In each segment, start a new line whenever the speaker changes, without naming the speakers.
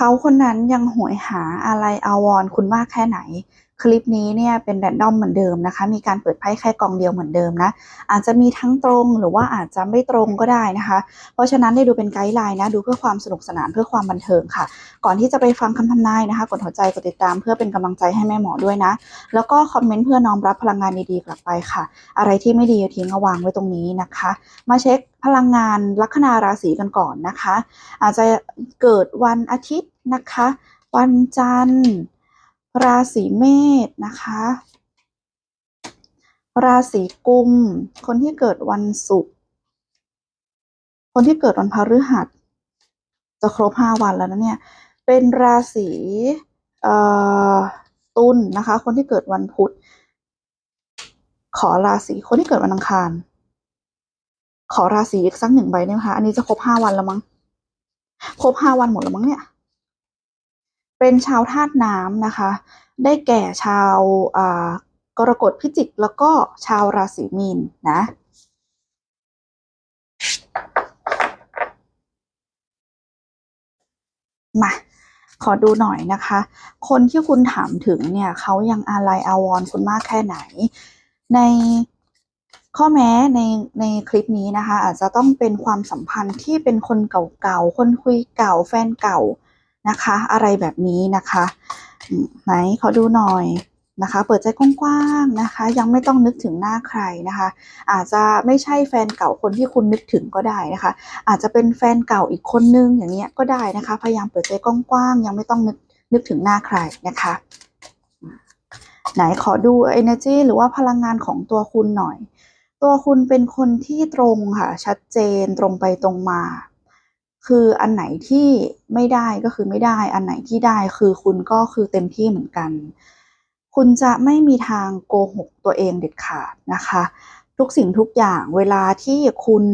เขาคนนั้นยังหวยหาอะไรอาวรณ์คุณมากแค่ไหน คลิปนี้เนี่ยเป็นแรนดอมเหมือนเดิมนะคะ มีการเปิดไพ่แค่กองเดียวเหมือนเดิมนะ อาจจะมีทั้งตรงหรือว่าอาจจะไม่ตรงก็ได้นะคะ เพราะฉะนั้นได้ดูเป็นไกด์ไลน์นะดูเพื่อความสนุกสนานเพื่อความบันเทิงค่ะ ก่อนที่จะไปฟังคำทำนายนะคะ กดหัวใจกดติดตามเพื่อเป็นกำลังใจให้แม่หมอด้วยนะ แล้วก็คอมเมนต์เพื่อน้อมรับพลังงานดีๆกลับไปค่ะ อะไรที่ไม่ดีทิ้งเอาวางไว้ตรงนี้นะคะ มาเช็คพลังงานลัคนาราศีกันก่อนนะคะ อาจจะเกิดวันอาทิตย์นะคะ วันจันทร์ ราศีเมษนะคะ ราศีกุม คนที่เกิดวันศุกร์คนที่เกิดวันพฤหัสจะครบห้าวันแล้วนะเนี่ย เป็นราศีตุลนะคะ คนที่เกิดวันพุธ ขอราศีคนที่เกิดวันอังคาร ขอราศีอีกสักหนึ่งใบได้ไหมคะอันนี้จะครบห้าวันแล้วมั้ง ครบห้าวันหมดแล้วมั้งเนี่ย เป็นชาวธาตุน้ำนะคะ ได้แก่ชาวกรกฎพิจิก แล้วก็ชาวราศีมีนนะมาขอดูหน่อยนะคะ คนที่คุณถามถึงเนี่ยเขายังอาลัยอาวรคุณมากแค่ไหน ในข้อแม้ในในคลิปนี้นะคะ อาจจะต้องเป็นความสัมพันธ์ที่เป็นคนเก่าๆ คนคุยเก่าแฟนเก่า นะคะ อะไรแบบนี้นะคะไหนขอดูหน่อยนะคะ เปิดใจกว้างๆนะคะ ยังไม่ต้องนึกถึงหน้าใครนะคะ อาจจะไม่ใช่แฟนเก่าคนที่คุณนึกถึงก็ได้นะคะ อาจจะเป็นแฟนเก่าอีกคนนึงอย่างเงี้ยก็ได้นะคะ พยายามเปิดใจกว้างๆยังไม่ต้องนึกนึกถึงหน้าใครนะคะ ไหนขอดู energy หรือว่าพลังงานของตัวคุณหน่อย ตัวคุณเป็นคนที่ตรงค่ะ ชัดเจนตรงไปตรงมา คืออันไหนที่ไม่ได้ก็คือไม่ได้ อันไหนที่ได้คือคุณก็คือเต็มที่เหมือนกัน คุณจะไม่มีทางโกหกตัวเองเด็ดขาดนะคะ ทุกสิ่งทุกอย่างเวลาที่คุณ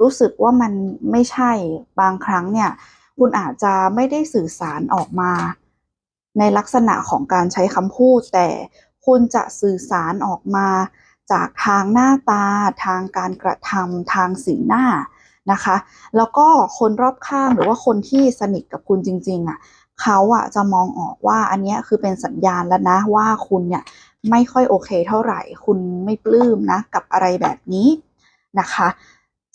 รู้สึกว่ามันไม่ใช่บางครั้งเนี่ยคุณอาจจะไม่ได้สื่อสารออกมา ในลักษณะของการใช้คำพูด แต่คุณจะสื่อสารออกมาจากทางหน้าตา ทางการกระทำทางสีหน้า นะคะ แล้วก็คนรอบข้างหรือว่าคนที่สนิทกับคุณจริงๆอะเขาอะจะมองออกว่าอันนี้คือเป็นสัญญาณแล้วนะว่าคุณเนี่ยไม่ค่อยโอเคเท่าไหร่ คุณไม่ปลื้มนะกับอะไรแบบนี้นะคะ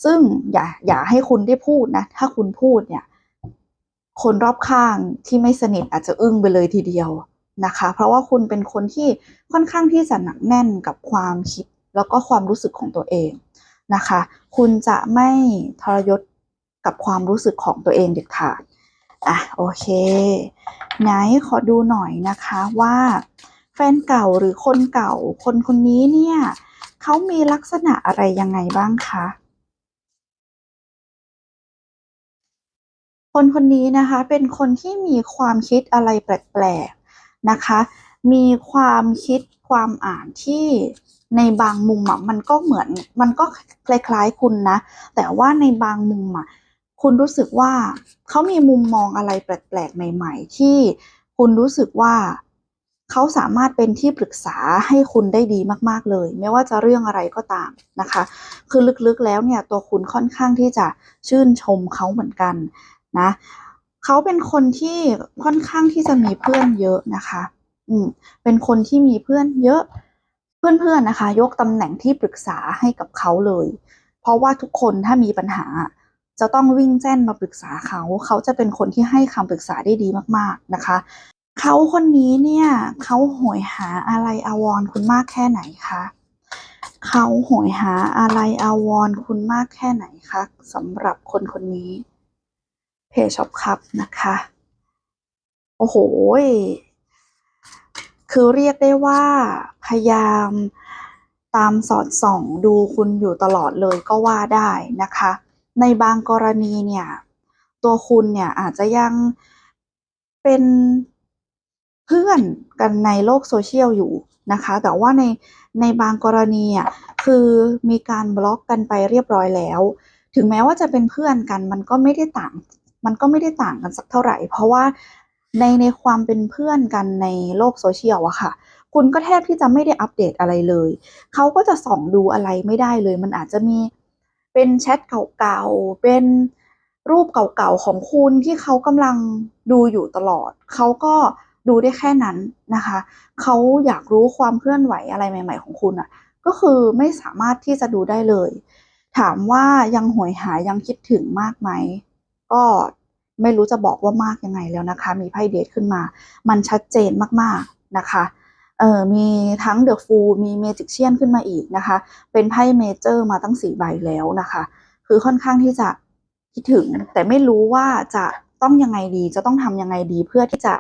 ซึ่งอย่าอย่าให้คุณได้พูดนะ ถ้าคุณพูดเนี่ยคนรอบข้างที่ไม่สนิทอาจจะอึ้งไปเลยทีเดียวนะคะ เพราะว่าคุณเป็นคนที่ค่อนข้างที่จะหนักแน่นกับความคิดแล้วก็ความรู้สึกของตัวเอง นะคะ คุณจะไม่ทรยศกับความรู้สึกของตัวเองเด็ดขาดอะโอเค ไหนขอดูหน่อยนะคะว่าแฟนเก่าหรือคนเก่าคนคนนี้เนี่ยเขามีลักษณะอะไรยังไงบ้างคะคนคนนี้นะคะเป็นคนที่มีความคิดอะไรแปลกๆนะคะ มีความคิดความอ่านที่ในบางมุมอะมันก็เหมือนมันก็คล้ายๆคุณนะ แต่ว่าในบางมุมอะคุณรู้สึกว่าเขามีมุมมองอะไรแปลกๆ ใหม่ ๆ ที่คุณรู้สึกว่าเขาสามารถเป็นที่ปรึกษาให้คุณได้ดีมากๆเลย ไม่ว่าจะเรื่องอะไรก็ตามนะคะ คือลึกๆแล้วเนี่ยตัวคุณค่อนข้างที่จะชื่นชมเขาเหมือนกันนะเขาเป็นคนที่ค่อนข้างที่จะมีเพื่อนเยอะนะคะ อืมเป็นคนที่มีเพื่อนเยอะเพื่อนๆนะคะ ยกตำแหน่งที่ปรึกษาให้กับเขาเลย เพราะว่าทุกคนถ้ามีปัญหา จะต้องวิ่งแจ้นมาปรึกษาเขา เขาจะเป็นคนที่ให้คำปรึกษาได้ดีมากๆนะคะ เขาคนนี้เนี่ยเขาโหยหาอะไรอาวรณ์คุณมากแค่ไหนคะเขาโหยหาอะไรอาวรณ์คุณมากแค่ไหนคะสำหรับคนคนนี้เพจช็อปครับนะคะ โอ้โห คือเรียกได้ว่าพยายามตามสอดส่องดูคุณอยู่ตลอดเลยก็ว่าได้นะคะ ในบางกรณีเนี่ย ตัวคุณเนี่ยอาจจะยังเป็นเพื่อนกันในโลกโซเชียลอยู่นะคะ แต่ว่าในในบางกรณีอะคือมีการบล็อกกันไปเรียบร้อยแล้ว ถึงแม้ว่าจะเป็นเพื่อนกันมันก็ไม่ได้ต่าง มันก็ไม่ได้ต่างกันสักเท่าไหร่ เพราะว่า ในในความเป็นเพื่อนกันในโลกโซเชียลอะค่ะ คุณก็แทบที่จะไม่ได้อัปเดตอะไรเลย เขาก็จะส่องดูอะไรไม่ได้เลย มันอาจจะมีเป็นแชทเก่าๆ เป็นรูปเก่าๆของคุณที่เขากำลังดูอยู่ตลอด เขาก็ดูได้แค่นั้นนะคะ เขาอยากรู้ความเคลื่อนไหวอะไรใหม่ ๆ ของคุณอะก็คือไม่สามารถที่จะดูได้เลย ถามว่ายังหวยหายังคิดถึงมากไหม ก็ ไม่รู้จะบอกว่ามากยังไงแล้วนะคะ มีไพ่เดทขึ้นมา มันชัดเจนมากๆนะคะเออมีทั้งเดอะฟูลมีเมจิกเชียนขึ้นมาอีกนะคะ เป็นไพ่เมเจอร์มาตั้งสี่ใบแล้วนะคะ คือค่อนข้างที่จะคิดถึง แต่ไม่รู้ว่าจะต้องยังไงดีจะต้องทำยังไงดีเพื่อที่จะ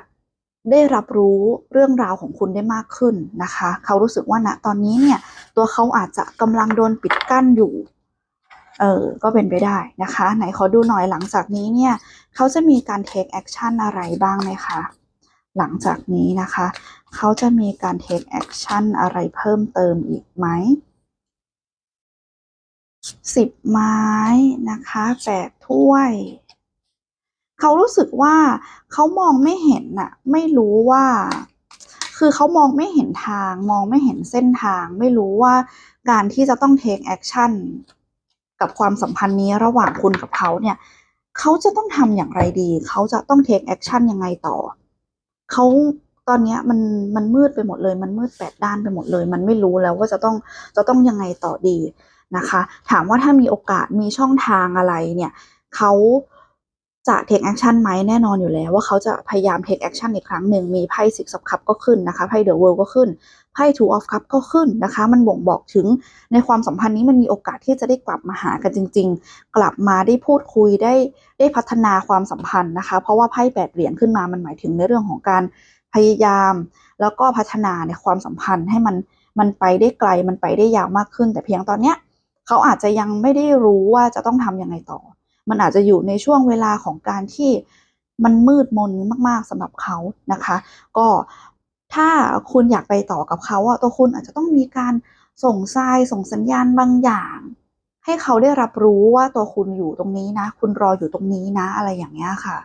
ได้รับรู้เรื่องราวของคุณได้มากขึ้นนะคะ เขารู้สึกว่าณตอนนี้เนี่ยตัวเขาอาจจะกำลังโดนปิดกั้นอยู่ เออก็เป็นไปได้นะคะ ไหนขอดูหน่อยหลังจากนี้เนี่ยเขาจะมีการ take action อะไรบ้างไหมคะหลังจากนี้นะคะ เขาจะมีการ take action อะไรเพิ่มเติมอีกไหมสิบไม้นะคะแปดถ้วย เขารู้สึกว่าเขามองไม่เห็นน่ะ ไม่รู้ว่า คือเขามองไม่เห็นทาง มองไม่เห็นเส้นทาง ไม่รู้ว่าการที่จะต้อง take action กับความสัมพันธ์นี้ระหว่างคุณกับเขาเนี่ย เขาจะต้องทำอย่างไรดี เขาจะต้องเทคแอคชั่นยังไงต่อ เขาตอนนี้มันมันมืดไปหมดเลย มันมืดแปดด้านไปหมดเลย มันไม่รู้แล้วว่าจะต้องจะต้องยังไงต่อดีนะคะ ถามว่าถ้ามีโอกาสมีช่องทางอะไรเนี่ยเขา จะ take action ไหมแน่นอนอยู่แล้ว ว่าเขาจะพยายาม take action อีกครั้งหนึ่งมีไพ่ six of cup ก็ขึ้นนะคะไพ่ the world ก็ขึ้นไพ่ two of cup ก็ขึ้นนะคะ มันบ่งบอกถึงในความสัมพันธ์นี้มันมีโอกาสที่จะได้กลับมาหากันจริง ๆ กลับมาได้พูดคุยได้ได้พัฒนาความสัมพันธ์นะคะ เพราะว่าไพ่แปดเหรียญขึ้นมามันหมายถึงในเรื่องของการพยายาม แล้วก็พัฒนาในความสัมพันธ์ให้มันมันไปได้ไกลมันไปได้ยาวมากขึ้น แต่เพียงตอนเนี้ยเขาอาจจะยังไม่ได้รู้ว่าจะต้องทำยังไงต่อ มันอาจจะอยู่ในช่วงเวลาของการที่มันมืดมนมาก ๆสำหรับเขานะคะ ก็ถ้าคุณอยากไปต่อกับเขาอะตัวคุณอาจจะต้องมีการส่งทรายส่งสัญญาณบางอย่าง ให้เขาได้รับรู้ว่าตัวคุณอยู่ตรงนี้นะ คุณรออยู่ตรงนี้นะ อะไรอย่างเงี้ยค่ะ